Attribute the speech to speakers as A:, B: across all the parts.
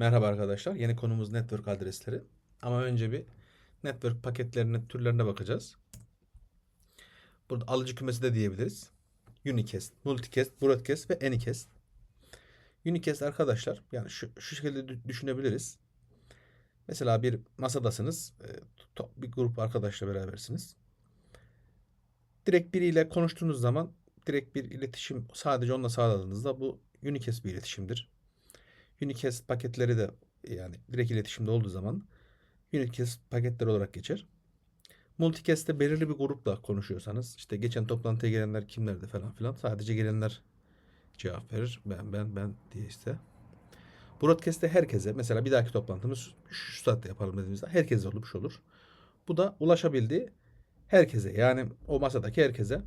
A: Merhaba arkadaşlar. Yeni konumuz network adresleri. Ama önce bir network paketlerinin türlerine bakacağız. Burada alıcı kümesi de diyebiliriz. Unicast, Multicast, Broadcast ve Anycast. Unicast arkadaşlar yani şu, şu şekilde dü- düşünebiliriz. Mesela bir masadasınız. e, Bir grup arkadaşla berabersiniz. Direkt biriyle konuştuğunuz zaman direkt bir iletişim sadece onunla sağladığınızda bu Unicast bir iletişimdir. Unicast paketleri de yani direkt iletişimde olduğu zaman Unicast paketler olarak geçer. Multicast'te belirli bir grupla konuşuyorsanız işte geçen toplantıya gelenler kimlerdi falan filan sadece gelenler cevap verir. Ben ben ben diye işte. Broadcast'te herkese mesela bir dahaki toplantımız şu, saatte yapalım dediğimizde herkese olmuş olur. Bu da ulaşabildiği herkese yani o masadaki herkese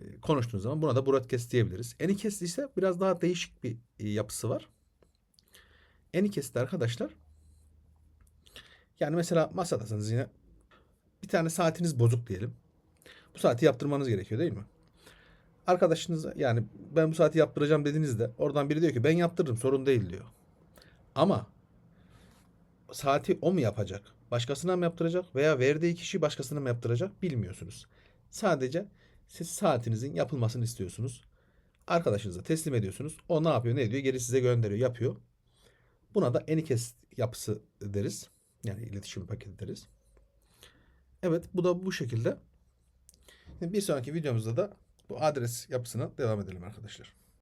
A: e, konuştuğunuz zaman buna da broadcast diyebiliriz. Anycast ise biraz daha değişik bir e, yapısı var. Anycast'te arkadaşlar yani mesela masadasınız yine bir tane saatiniz bozuk diyelim. Bu saati yaptırmanız gerekiyor değil mi? Arkadaşınız yani ben bu saati yaptıracağım dediğinizde oradan biri diyor ki ben yaptırırım sorun değil diyor. Ama saati o mu yapacak? Başkasına mı yaptıracak? Veya verdiği kişi başkasına mı yaptıracak? Bilmiyorsunuz. Sadece siz saatinizin yapılmasını istiyorsunuz. Arkadaşınıza teslim ediyorsunuz. O ne yapıyor, ne ediyor? Geri size gönderiyor, yapıyor. Buna da Anycast yapısı deriz. Yani iletişim paketi deriz. Evet, bu da bu şekilde. Bir sonraki videomuzda da bu adres yapısına devam edelim arkadaşlar.